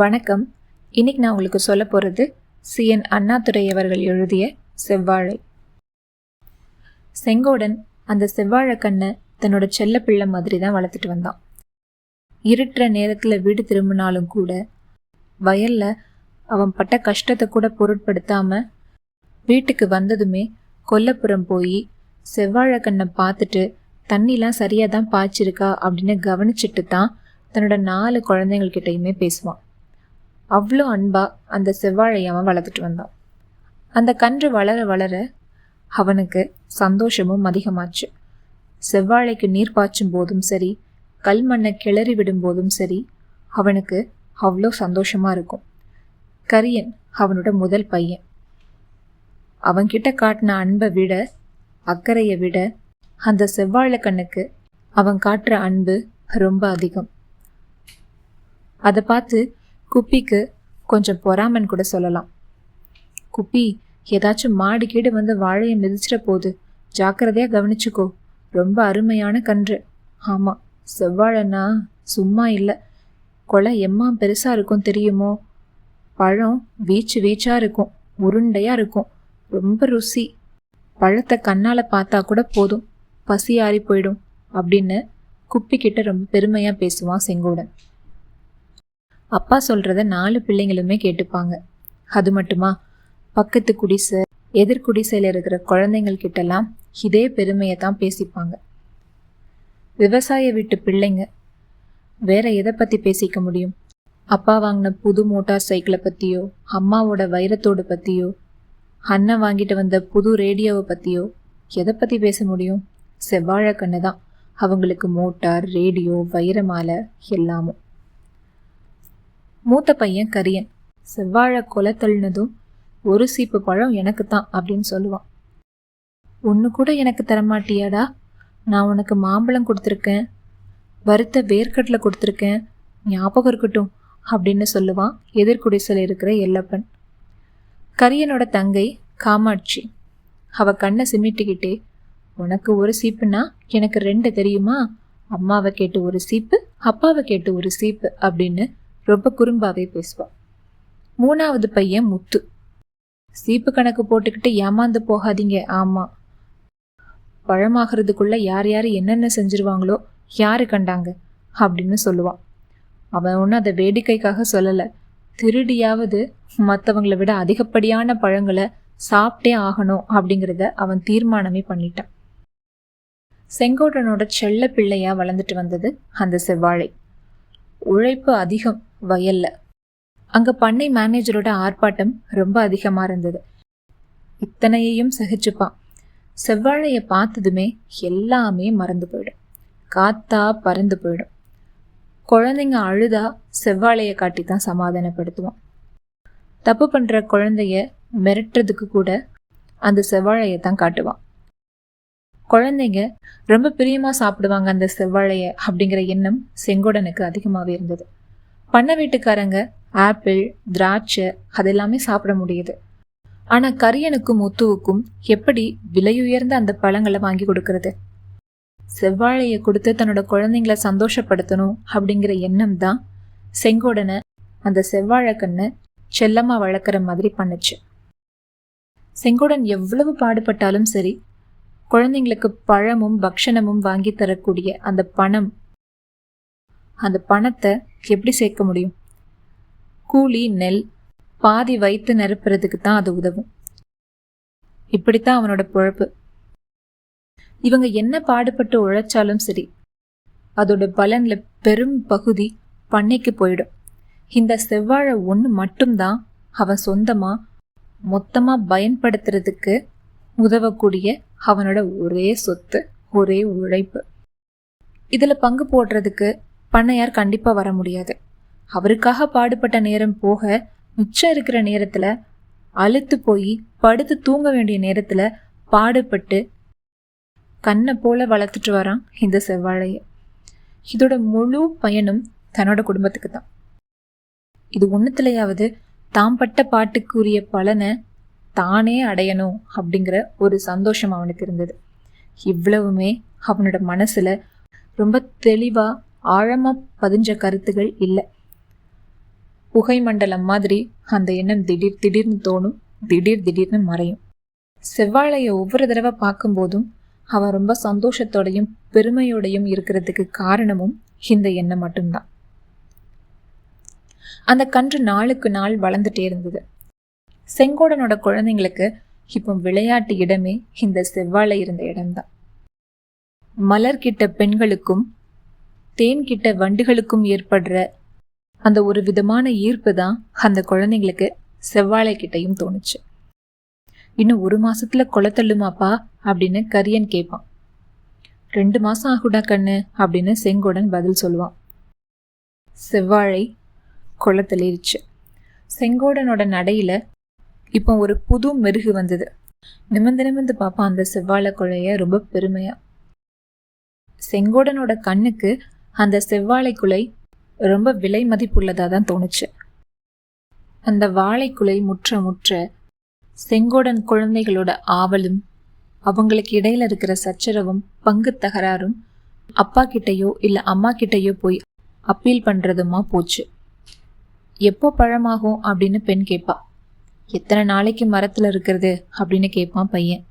வணக்கம். இன்னைக்கு நான் உங்களுக்கு சொல்ல போகிறது சிஎன் அண்ணாதுரை அவர்கள் எழுதிய செவ்வாழை. செங்கோடன் அந்த செவ்வாழை கண்ணை தன்னோட செல்ல பிள்ளை மாதிரி தான் வளர்த்துட்டு வந்தான். இருட்டுற நேரத்தில் வீடு திரும்பினாலும் கூட வயல்ல அவன் பட்ட கஷ்டத்தை கூட பொருட்படுத்தாமல் வீட்டுக்கு வந்ததுமே கொல்லப்புறம் போய் செவ்வாழை கண்ணை பார்த்துட்டு தண்ணிலாம் சரியாக தான் பாய்ச்சிருக்கா அப்படின்னு கவனிச்சிட்டு தான் தன்னோட நாலு குழந்தைங்கள்கிட்டையுமே பேசுவான். அவ்வளோ அன்பாக அந்த செவ்வாழை அவன் வளர்த்துட்டு வந்தான். அந்த கன்று வளர வளர அவனுக்கு சந்தோஷமும் அதிகமாச்சு. செவ்வாழைக்கு நீர் பாய்ச்சும் போதும் சரி கல்மண்ணை கிளறி விடும் போதும் சரி அவனுக்கு அவ்வளோ சந்தோஷமாக இருக்கும். கரியன் அவனோட முதல் பையன். அவன்கிட்ட காட்டின அன்பை விட அக்கறையை விட அந்த செவ்வாழை கண்ணுக்கு அவன் காட்டுற அன்பு ரொம்ப அதிகம். அதை பார்த்து குப்பிக்கு கொஞ்சம் பொறாமன் கூட சொல்லலாம். குப்பி ஏதாச்சும் மாடு கீடு வந்து வாழையை மிதிச்சிட போகுது. ஜாக்கிரதையா கவனிச்சுக்கோ. ரொம்ப அருமையான கன்று. ஆமாம் செவ்வாழைன்னா சும்மா இல்லை. கொலை எம்மா பெருசாக இருக்கும் தெரியுமோ? பழம் வீச்சு வீச்சாக இருக்கும். உருண்டையாக இருக்கும். ரொம்ப ருசி. பழத்தை கண்ணால் பார்த்தா கூட போதும். பசி ஆறி போயிடும். அப்படின்னு குப்பிக்கிட்ட ரொம்ப பெருமையாக பேசுவான் செங்கோடன். அப்பா சொல்கிறத நாலு பிள்ளைங்களுமே கேட்டுப்பாங்க. அது மட்டுமா? பக்கத்து குடிசை எதிர்குடிசையில் இருக்கிற குழந்தைங்கள் கிட்டலாம் இதே பெருமையை தான் பேசிப்பாங்க. விவசாய வீட்டு பிள்ளைங்க வேற எதை பற்றி பேசிக்க முடியும்? அப்பா வாங்கின புது மோட்டார் சைக்கிளை பற்றியோ அம்மாவோட வைரத்தோடு பற்றியோ அண்ணன் வாங்கிட்டு வந்த புது ரேடியோவை பற்றியோ எதை பற்றி பேச முடியும்? செவ்வாழை கண்ணு தான். அவங்களுக்கு மோட்டார் ரேடியோ வைரமாலை எல்லாமும். மூத்த பையன் கரியன். செவ்வாழை கொலை தள்ளினதும் ஒரு சீப்பு பழம் எனக்கு தான் அப்படின்னு சொல்லுவான். ஒன்று கூட எனக்கு தரமாட்டியாடா? நான் உனக்கு மாம்பழம் கொடுத்துருக்கேன். வறுத்த வேர்க்கடலை கொடுத்துருக்கேன். ஞாபகம் இருக்கட்டும் அப்படின்னு சொல்லுவான் எதிர்குடிசல் இருக்கிற எல்லப்பன். கரியனோட தங்கை காமாட்சி. அவ கண்ணை சிமிட்டிக்கிட்டே உனக்கு ஒரு சீப்புனா எனக்கு ரெண்டு தெரியுமா? அம்மாவை கேட்டு ஒரு சீப்பு அப்பாவை கேட்டு ஒரு சீப்பு அப்படின்னு ரொம்ப குறும்பாவே பேசுவான் மூணாவது பையன் முத்து. சீப்பு கணக்கு போட்டுக்கிட்டு ஏமாந்து போகாதீங்க ஆமாம் பழமாகிறதுக்குள்ள யார் யார் என்னென்ன செஞ்சிருவாங்களோ யாரு கண்டாங்க அப்படின்னு சொல்லுவான் அவன் ஒன்றும் அதை வேடிக்கைக்காக சொல்லலை. திருடியாவது மற்றவங்களை விட அதிகப்படியான பழங்களை சாப்பிட்டே ஆகணும் அப்படிங்கிறத அவன் தீர்மானமே பண்ணிட்டான். செங்கோடனோட செல்ல பிள்ளையா வளர்ந்துட்டு வந்தது அந்த செவ்வாழை. உழைப்பு அதிகம். வயல்ல. அங்க பண்ணை மேனேஜரோட ஆர்ப்பாட்டம் ரொம்ப அதிகமா இருந்தது. இத்தனையையும் சகிச்சுப்பான் செவ்வாழைய பார்த்ததுமே எல்லாமே மறந்து போயிடும். காத்தா பறந்து போயிடும். குழந்தைங்க அழுதா செவ்வாழைய காட்டி தான் சமாதானப்படுத்துவான். தப்பு பண்ற குழந்தைய மிரட்டுறதுக்கு கூட அந்த செவ்வாழையை தான் காட்டுவான். குழந்தைங்க ரொம்ப பிரியமா சாப்பிடுவாங்க அந்த செவ்வாழைய அப்படிங்கிற எண்ணம் செங்கோடனுக்கு அதிகமாகவே இருந்தது. பண்ண வீட்டுக்காரங்க ஆப்பிள் திராட்சை அதெல்லாமே சாப்பிட முடியுது. ஆனால் கரியனுக்கும் முத்துவுக்கும் எப்படி விலையுயர்ந்த அந்த பழங்களை வாங்கி கொடுக்கறது? செவ்வாழையை கொடுத்து தன்னோட குழந்தைங்கள சந்தோஷப்படுத்தணும் அப்படிங்கிற எண்ணம் தான் செங்கோடனை அந்த செவ்வாழை கண்ணை செல்லமாக வளர்க்குற மாதிரி பண்ணுச்சு. செங்கோடன் எவ்வளவு பாடுபட்டாலும் சரி குழந்தைங்களுக்கு பழமும் பக்ஷணமும் வாங்கி தரக்கூடிய அந்த பணம் அந்த பணத்தை எப்படி சேர்க்க முடியும்? கூலி நெல் பாதி வைத்து நிரப்புறதுக்கு தான் அது உதவும். இப்படித்தான் அவனோட பொழப்பு. இவங்க என்ன பாடுபட்டு உழைச்சாலும் சரி அதோட பலன்ல பெரும் பகுதி பண்ணைக்கு போயிடும். இந்த செவ்வாழை ஒன்று மட்டும்தான் அவன் சொந்தமா மொத்தமா பயன்படுத்துறதுக்கு உதவக்கூடிய அவனோட ஒரே சொத்து ஒரே உழைப்பு. இதில் பங்கு போடுறதுக்கு பண்ணையார் கண்டிப்பாக வர முடியாது. அவருக்காக பாடுபட்ட நேரம் போக மிச்சம் இருக்கிற நேரத்தில் அழுத்து போய் படுத்து தூங்க வேண்டிய நேரத்தில் பாடுபட்டு கண்ணை போல வளர்த்துட்டு வரான் இந்த செவ்வாழையை. இதோட முழு பயனும் தன்னோட குடும்பத்துக்கு தான். இது ஒன்றுத்துலையாவது தாம் பட்ட பாட்டுக்குரிய பலனை தானே அடையணும் அப்படிங்கிற ஒரு சந்தோஷம் அவனுக்கு இருந்தது. இவ்வளவுமே அவனோட மனசில் ரொம்ப தெளிவாக ஆழமா பதிஞ்ச கருத்துகள் இல்லை. புகை மண்டலம் மாதிரி அந்த எண்ணம் திடீர் திடீர்னு தோணும் திடீர் திடீர்னு மறையும். செவ்வாழைய ஒவ்வொரு தடவை பார்க்கும்போதும் அவன் ரொம்ப சந்தோஷத்தோடையும் பெருமையோடையும் இருக்கிறதுக்கு காரணமும் இந்த எண்ணம் மட்டும்தான். அந்த கன்று நாளுக்கு நாள் வளர்ந்துட்டே இருந்தது. செங்கோடனோட குழந்தைங்களுக்கு இப்போ விளையாட்டு இடமே இந்த செவ்வாழை இருந்த இடம்தான். மலர் கிட்ட பெண்களுக்கும் தேன் கிட்ட வண்டுகளுக்கும் ஏற்படுற அந்த ஒரு விதமான ஈர்ப்பு தான் அந்த குழந்தைங்களுக்கு செவ்வாழை கிட்டையும் தோணுச்சு. இன்னும் ஒரு மாசத்துல கொலை தள்ளுமாப்பா அப்படின்னு கரியன் கேட்பான் ரெண்டு மாசம் ஆகுடா கண்ணு அப்படின்னு செங்கோடன் பதில் சொல்லுவான். செவ்வாழை கொலை தள்ளிருச்சு. செங்கோடனோட நடையில இப்போ ஒரு புது மெருகு வந்தது. நிமிந்து நிமிந்து பார்ப்பான் அந்த செவ்வாழை கொலைய ரொம்ப பெருமையா. செங்கோடனோட கண்ணுக்கு அந்த செவ்வாழை குலை ரொம்ப விலை மதிப்புள்ளதாக தான் தோணுச்சு. அந்த வாழைக்குலை முற்ற முற்ற செங்கோடன் குழந்தைகளோட ஆவலும் அவங்களுக்கு இடையில இருக்கிற சச்சரவும் பங்கு தகராறும் அப்பா கிட்டேயோ இல்லை அம்மா கிட்டேயோ போய் அப்பீல் பண்ணுறதுமா போச்சு. எப்போ பழமாகும் அப்படின்னு பெண் கேட்பா எத்தனை நாளைக்கு மரத்தில் இருக்கிறது அப்படின்னு கேட்பான் பையன்.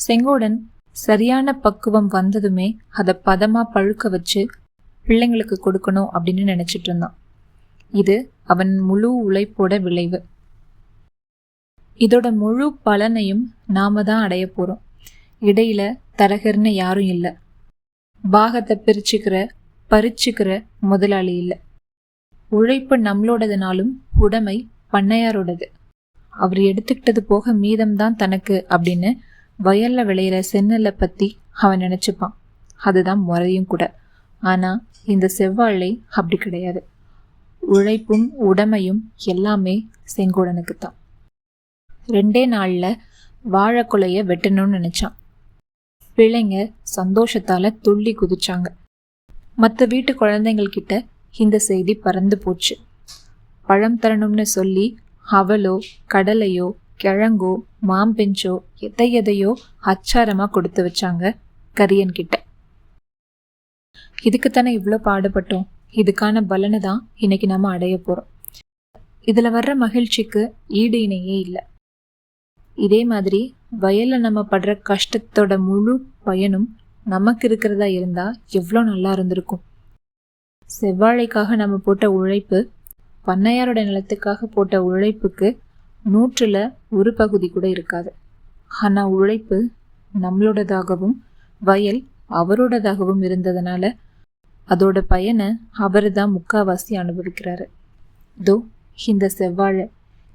செங்கோடன் சரியான பக்குவம் வந்ததுமே அதை பதமாக பழுக்க வச்சு பிள்ளைங்களுக்கு கொடுக்கணும் அப்படின்னு நினச்சிட்டு இருந்தான். இது அவன் முழு உழைப்போட விளைவு. இதோட முழு பலனையும் நாம தான் அடைய போகிறோம் இடையில தரகர்னு யாரும் இல்லை. பாகத்தை பிரிச்சுக்கிற பறிச்சுக்கிற முதலாளி இல்லை. உழைப்பு நம்மளோடதுனாலும் உடைமை பண்ணையாரோடது. அவர் எடுத்துக்கிட்டது போக மீதம்தான் தனக்கு அப்படின்னு வயல்ல விளையிற சென்னலை பத்தி அவன் நினைச்சுப்பான். அதுதான் முறையும் கூட. ஆனால் இந்த செவ்வாழை அப்படி கிடையாது. உழைப்பும் உடமையும் எல்லாமே செங்கோடனுக்கு தான் ரெண்டே நாளில் வாழைக்குலைய வெட்டணும்னு நினச்சான். பிள்ளைங்க சந்தோஷத்தால் துள்ளி குதிச்சாங்க. மற்ற வீட்டு குழந்தைங்கள்கிட்ட இந்த செய்தி பறந்து போச்சு. பழம் தரணும்னு சொல்லி அவளோ கடலையோ கிழங்கோ மாம்பெஞ்சோ எதை எதையோ அச்சாரமாக கொடுத்து வச்சாங்க கரியன்கிட்ட இதுக்குத்தானே இவ்வளோ பாடுபட்டோம்? இதுக்கான பலனை தான் இன்னைக்கு நம்ம அடைய போகிறோம் இதில் வர்ற மகிழ்ச்சிக்கு ஈடு இணையே இல்லை. இதே மாதிரி வயலில் நம்ம படுற கஷ்டத்தோட முழு பயனும் நமக்கு இருக்கிறதா இருந்தால் எவ்வளோ நல்லா இருந்திருக்கும். செவ்வாழைக்காக நம்ம போட்ட உழைப்பு பண்ணையாரோட நிலத்துக்காக போட்ட உழைப்புக்கு நூற்றில் ஒரு பகுதி கூட இருக்காது. ஆனால் உழைப்பு நம்மளோடதாகவும் வயல் அவரோடதாகவும் இருந்ததுனால அதோட பயனை அவர் தான் முக்காவாசி அனுபவிக்கிறாரு. தோ இந்த செவ்வாழை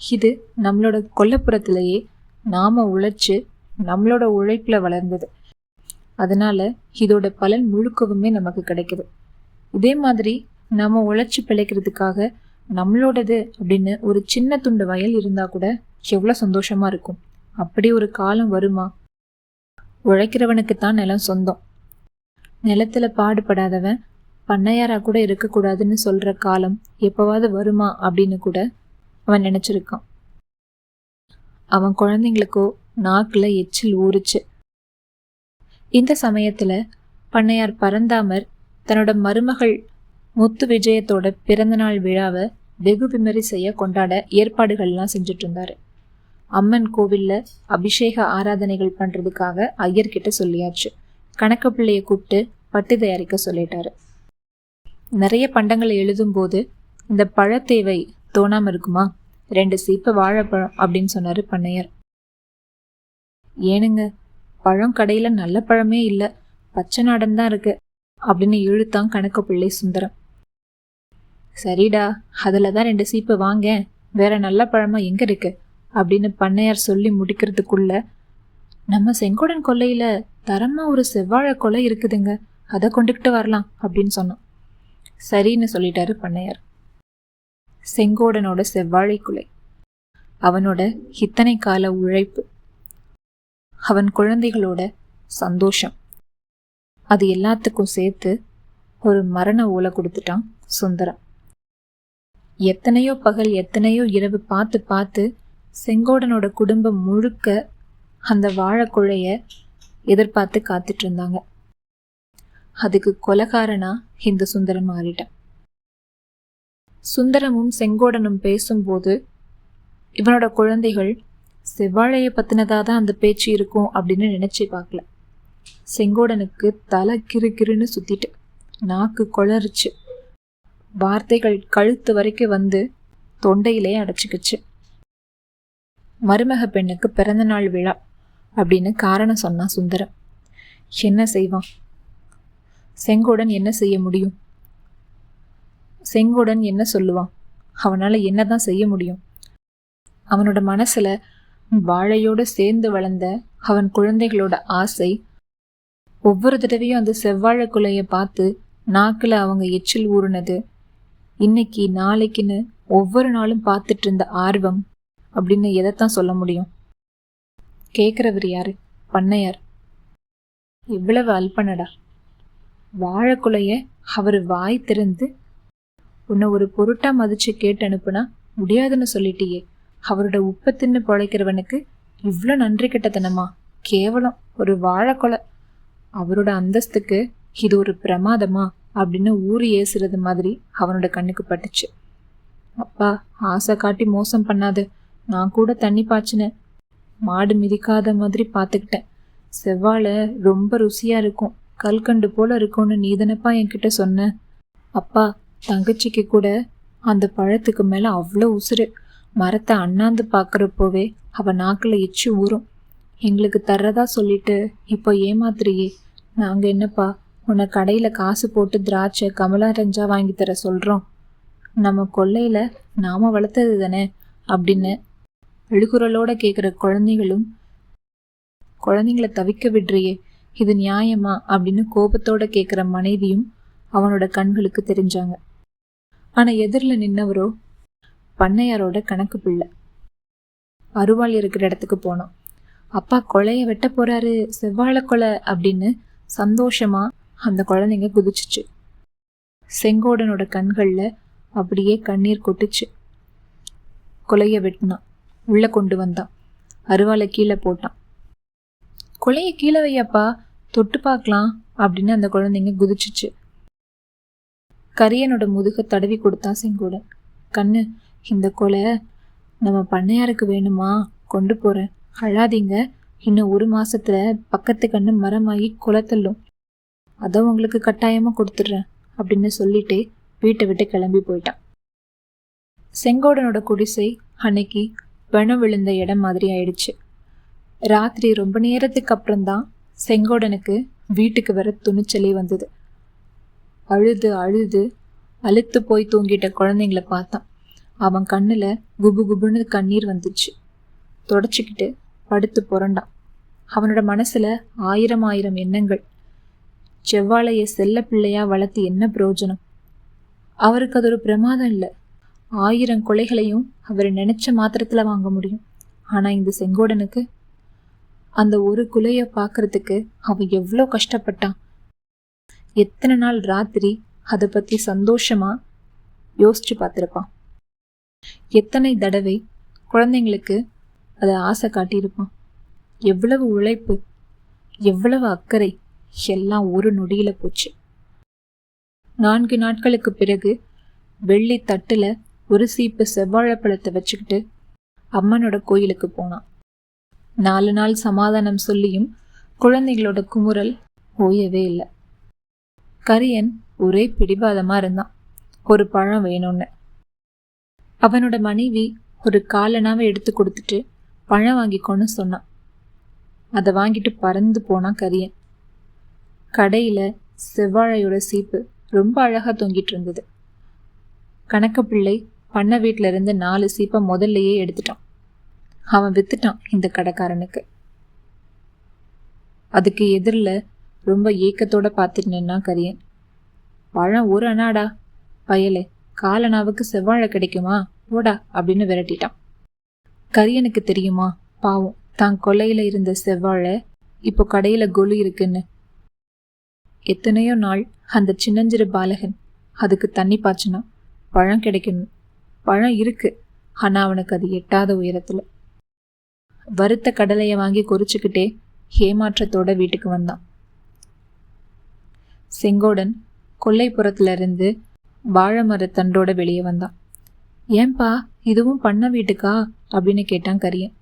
இது நம்மளோட கொல்லப்புறத்திலேயே நாம் உழைச்சு நம்மளோட உழைப்பில் வளர்ந்தது. அதனால இதோட பலன் முழுக்கவுமே நமக்கு கிடைக்குது. இதே மாதிரி நம்ம உழைச்சி பிழைக்கிறதுக்காக நம்மளோடது அப்படின்னு ஒரு சின்ன துண்டு வயல் இருந்தால் கூட எவ்வளோ சந்தோஷமாக இருக்கும். அப்படி ஒரு காலம் வருமா? உழைக்கிறவனுக்கு தான் நிலம் சொந்தம். நிலத்துல பாடுபடாதவன் பண்ணையாரா கூட இருக்கக்கூடாதுன்னு சொல்ற காலம் எப்போவாவது வருமா அப்படின்னு கூட அவன் நினைச்சிருக்கான். அவன் குழந்தைங்களுக்கோ நாக்குல எச்சில் ஊறுச்சு. இந்த சமயத்துல பண்ணையார் பரந்தாமர் தன்னோட மருமகள் முத்து விஜயத்தோட பிறந்தநாள் விழாவை வெகு விமரி செய்ய கொண்டாட ஏற்பாடுகள்லாம் செஞ்சுட்டு இருந்தாரு அம்மன் கோவில்ல அபிஷேக ஆராதனைகள் பண்ணுறதுக்காக ஐயர்கிட்ட சொல்லியாச்சு. கணக்கப்பிள்ளையை கூப்பிட்டு பட்டு தயாரிக்க சொல்லிட்டாரு. நிறைய பண்டங்களை எழுதும்போது இந்த பழத்தேவை தோணாமல் இருக்குமா? ரெண்டு சீப்பு வாழைப்பழம் அப்படின்னு சொன்னார் பண்ணையர். ஏனுங்க பழம் கடையில் நல்ல பழமே இல்லை பச்சை நாடன் தான் இருக்கு அப்படின்னு இழுத்தான் கணக்கு பிள்ளை சுந்தரம். சரிடா அதில் தான் ரெண்டு சீப்பு வாங்க வேற நல்ல பழமா எங்கே இருக்கு? அப்படின்னு பண்ணையார் சொல்லி முடிக்கிறதுக்குள்ள நம்ம செங்கோடன் கொல்லையில் தரமாக ஒரு செவ்வாழை கொலை இருக்குதுங்க அதை கொண்டுக்கிட்டு வரலாம் அப்படின்னு சொன்னோம் சரின்னு சொல்லிட்டாரு பண்ணையார். செங்கோடனோட செவ்வாழை குலை அவனோட இத்தனை கால உழைப்பு அவன் குழந்தைகளோட சந்தோஷம் அது எல்லாத்துக்கும் சேர்த்து ஒரு மரண ஓலை கொடுத்துட்டான் சுந்தரம். எத்தனையோ பகல் எத்தனையோ இரவு பார்த்து பார்த்து செங்கோடனோட குடும்பம் முழுக்க அந்த வாழைக்குழைய எதிர்பார்த்து காத்துட்டு இருந்தாங்க. அதுக்கு கொலகாரனா இந்த சுந்தரம் மாறிட்டான். சுந்தரமும் செங்கோடனும் பேசும்போது இவனோட குழந்தைகள் செவ்வாழையை பத்தினதா தான் அந்த பேச்சு இருக்கும் அப்படின்னு நினைச்சு பார்க்கல. செங்கோடனுக்கு தலை கிறு கிறுன்னு சுத்திட்டு நாக்கு குளறிச்சு. வார்த்தைகள் கழுத்து வரைக்கும் வந்து தொண்டையிலே அடைச்சிக்கிச்சு. மருமக பெண்ணுக்கு பிறந்தநாள் விழா அப்படின்னு காரணம் சொன்னான் சுந்தரம். என்ன செய்வான்? செங்கோடன் என்ன செய்ய முடியும்? செங்கோடன் என்ன சொல்லுவான்? அவனால் என்ன தான் செய்ய முடியும்? அவனோட மனசில் வாழையோடு சேர்ந்து வளர்ந்த அவன் குழந்தைகளோட ஆசை ஒவ்வொரு தடவையும் அந்த செவ்வாழை குலையை பார்த்து நாக்கில் அவங்க எச்சில் ஊறுனது இன்னைக்கு நாளைக்குன்னு ஒவ்வொரு நாளும் பார்த்துட்டு இருந்த ஆர்வம் அப்படின்னு எதைத்தான் சொல்ல முடியும்? கேட்குறவர் யாரு? பண்ணையார். இவ்வளவு அல்பனடா. வாழைக்குலைய அவர் வாய் திறந்து உன்னை ஒரு பொருட்டா மதிச்சு கேட்டு அனுப்புனா முடியாதுன்னு சொல்லிட்டியே. அவரோட உப்பை தின்னு பிழைக்கிறவனுக்கு இவ்வளோ நன்றி கெட்டத்தனமா? கேவலம் ஒரு வாழைக்கொலை. அவரோட அந்தஸ்துக்கு இது ஒரு பிரமாதமா? அப்படின்னு ஊறி ஏசுறது மாதிரி அவனோட கண்ணுக்கு பட்டுச்சு. அப்பா ஆசை காட்டி மோசம் பண்ணாது. நான் கூட தண்ணி பாய்ச்சினேன் மாடு மிதிக்காத மாதிரி பார்த்துக்கிட்டேன் செவ்வாழை ரொம்ப ருசியாக இருக்கும். கல்கண்டு போல இருக்கும்னு நீதனப்பா என்கிட்ட சொன்ன. அப்பா தங்கச்சிக்கு கூட அந்த பழத்துக்கு மேலே அவ்வளோ உசுறு. மரத்தை அண்ணாந்து பார்க்குறப்போவே அவள் நாக்கில் எச்சு ஊறும். எங்களுக்கு தர்றதா சொல்லிட்டு இப்போ ஏமாத்துறியே. நாங்கள் என்னப்பா உன்னை கடையில் காசு போட்டு திராட்சை கமலாரஞ்சா வாங்கி தர சொல்கிறோம் நம்ம கொல்லையில் நாம வளர்த்தது தானே அப்படின்னு எழுகுரலோட கேட்குற குழந்தைகளும் குழந்தைங்கள தவிக்க விடுறியே. இது நியாயமா அப்படின்னு கோபத்தோட கேட்குற மனைவியும் அவனோட கண்களுக்கு தெரிஞ்சாங்க. ஆனால் எதிரில் நின்னவரோ பண்ணையாரோட கணக்கு பிள்ளை. அருவாள் இருக்கிற இடத்துக்கு போனோம் அப்பா கொலைய வெட்ட போறாரு செவ்வாழை கொலை அப்படின்னு சந்தோஷமா அந்த குழந்தைங்க குதிச்சுச்சு. செங்கோடனோட கண்களில் அப்படியே கண்ணீர் கொட்டுச்சு. கொலையை வெட்டினான். உள்ளே கொண்டு வந்தான். அருவாளை கீழே போட்டான். கொலையை கீழே வையப்பா தொட்டு பார்க்கலாம் அப்படின்னு அந்த குழந்தைங்க குதிச்சிச்சு. கரியனோட முதுக தடவி கொடுத்தான் செங்கோடன் கண்ணு இந்த கொலை நம்ம பண்ணையாருக்கு வேணுமா? கொண்டு போகிறேன் அழாதீங்க. இன்னும் ஒரு மாசத்துல பக்கத்து கண்ணு மரமாகி குளத்தள்ளும். அதை உங்களுக்கு கட்டாயமாக கொடுத்துட்றேன் அப்படின்னு சொல்லிட்டு வீட்டை விட்டு கிளம்பி போயிட்டான். செங்கோடனோட குடிசை அன்னைக்கு பணம் விழுந்த இடம் மாதிரி ஆயிடுச்சு. ராத்திரி ரொம்ப நேரத்துக்கு அப்புறம்தான் செங்கோடனுக்கு வீட்டுக்கு வர துணிச்சலே வந்தது. அழுது அழுது அழுத்து போய் தூங்கிட்ட குழந்தைங்கள பார்த்தான். அவன் கண்ணில் குபு குபுன்னு கண்ணீர் வந்துச்சு. தொடச்சிக்கிட்டு படுத்து புரண்டான். அவனோட மனசில் ஆயிரம் ஆயிரம் எண்ணங்கள். செவ்வாழையை செல்ல பிள்ளையாக வளர்த்து என்ன பிரயோஜனம்? அவருக்கு அது ஒரு பிரமாதம் இல்லை. ஆயிரம் கொலைகளையும் அவர் நினைச்ச மாத்திரத்தில் வாங்க முடியும். ஆனால் இந்த செங்கோடனுக்கு அந்த ஒரு குலைய பார்க்கறதுக்கு அவன் எவ்வளோ கஷ்டப்பட்டான். எத்தனை நாள் ராத்திரி அதை பற்றி சந்தோஷமா யோசிச்சு பார்த்துருப்பான் எத்தனை தடவை குழந்தைங்களுக்கு அதை ஆசை காட்டியிருப்பான். எவ்வளவு உழைப்பு எவ்வளவு அக்கறை எல்லாம் ஒரு நொடியில் போச்சு. நான்கு நாட்களுக்கு பிறகு வெள்ளி தட்டில் ஒரு சீப்பு செவ்வாழைப்பழத்தை வச்சுக்கிட்டு அம்மனோட கோயிலுக்கு போனான். நாலு நாள் சமாதானம் சொல்லியும் குழந்தைகளோட குமுறல் ஓயவே இல்லை. கரியன் ஒரே பிடிவாதமாக இருந்தான். ஒரு பழம் வேணும்னு. அவனோட மனைவி ஒரு காலனாவை எடுத்து கொடுத்துட்டு பழம் வாங்கிக்கோன்னு சொன்னான். அதை வாங்கிட்டு பறந்து போனான் கரியன். கடையில் செவ்வாழையோட சீப்பு ரொம்ப அழகாக தொங்கிட்டு இருந்தது. கணக்கப்பிள்ளை பண்ண வீட்டில இருந்து நாலு சீப்பை முதல்லையே எடுத்துட்டான். அவன் வித்துட்டான் இந்த கடைக்காரனுக்கு. அதுக்கு எதிரில் ரொம்ப ஏக்கத்தோட பார்த்துட்டு நின்னா கரியன். பழம் ஒரு அண்ணாடா பயலே காலனாவுக்கு செவ்வாழை கிடைக்குமா? போடா அப்படின்னு விரட்டிட்டான். கரியனுக்கு தெரியுமா? பாவம் தான் கொல்லையில் இருந்த செவ்வாழை இப்போ கடையில் கொலு இருக்குன்னு. எத்தனையோ நாள் அந்த சின்னஞ்சிறு பாலகன் அதுக்கு தண்ணி பாய்ச்சினா பழம் கிடைக்கணும். பழம் இருக்கு ஆனால் அவனுக்கு அது எட்டாத உயரத்தில். வறுத்த கடலையை வாங்கி கொறிச்சுக்கிட்டே ஏமாற்றத்தோட வீட்டுக்கு வந்தான். செங்கோடன் கொல்லைப்புறத்திலிருந்து வாழைமரத்தண்டோட வாழை மரத்தண்டோட வெளியே வந்தான். ஏன்பா இதுவும் பண்ண வீட்டுக்கா? அப்படின்னு கேட்டான் கரியன்.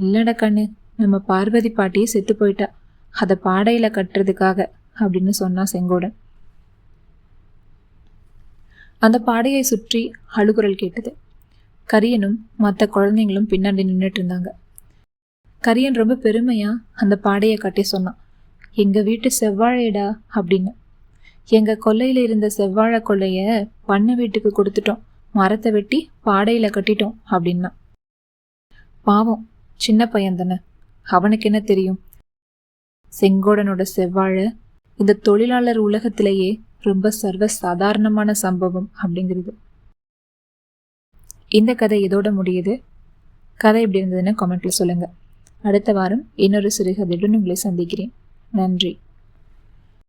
இல்லடா கண்ணு நம்ம பார்வதி பாட்டியே செத்து போயிட்டா. அதை பாடையில் கட்டுறதுக்காக அப்படின்னு சொன்னான் செங்கோடன். அந்த பாடையை சுற்றி அழுகுரல் கேட்டது. கரியனும் மற்ற குழந்தைங்களும் பின்னாடி நின்றுட்டு இருந்தாங்க. கரியன் ரொம்ப பெருமையாக அந்த பாடையை கட்டி சொன்னான். எங்கள் வீட்டு செவ்வாழைடா அப்படின்னு. எங்கள் கொல்லையில் இருந்த செவ்வாழை கொள்ளையை பண்ண வீட்டுக்கு கொடுத்துட்டோம். மரத்தை வெட்டி பாடையில் கட்டிட்டோம் அப்படின்னா. பாவம் சின்ன பையன் தானே. அவனுக்கு என்ன தெரியும்? செங்கோடனோட செவ்வாழை இந்த தொழிலாளர் உலகத்திலேயே ரொம்ப சர்வ சாதாரணமான சம்பவம் அப்படிங்கிறது. இந்த கதை இதோட முடியுது? கதை எப்படி இருந்ததுன்னு கமெண்ட்ல சொல்லுங்க. அடுத்த வாரம் இன்னொரு சிறுகதையுடன் உங்களை சந்திக்கிறேன். நன்றி.